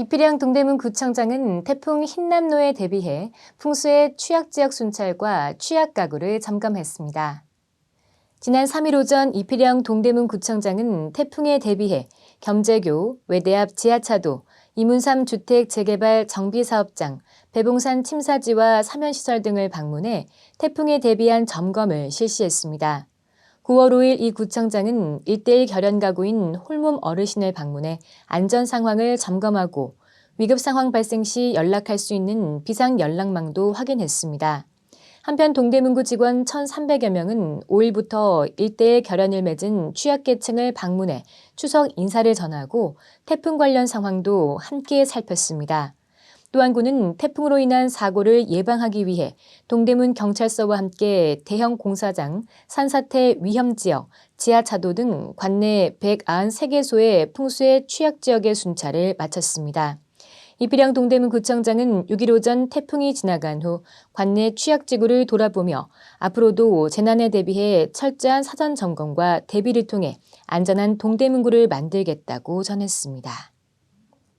이필양 동대문 구청장은 태풍 흰남노에 대비해 풍수의 취약 지역 순찰과 취약 가구를 점검했습니다. 지난 3일 오전 이필양 동대문 구청장은 태풍에 대비해 겸재교, 외대 앞 지하차도, 이문삼 주택 재개발 정비사업장, 배봉산 침사지와 사면시설 등을 방문해 태풍에 대비한 점검을 실시했습니다. 9월 5일 이 구청장은 1대1 결연 가구인 홀몸 어르신을 방문해 안전 상황을 점검하고 위급 상황 발생 시 연락할 수 있는 비상 연락망도 확인했습니다. 한편 동대문구 직원 1,300여 명은 5일부터 1대1 결연을 맺은 취약계층을 방문해 추석 인사를 전하고 태풍 관련 상황도 함께 살폈습니다. 또한 군은 태풍으로 인한 사고를 예방하기 위해 동대문 경찰서와 함께 대형 공사장, 산사태 위험 지역, 지하차도 등 관내 193개소의 풍수의 취약 지역의 순찰을 마쳤습니다. 이필양 동대문 구청장은 6일 오전 태풍이 지나간 후 관내 취약지구를 돌아보며 앞으로도 재난에 대비해 철저한 사전 점검과 대비를 통해 안전한 동대문구를 만들겠다고 전했습니다.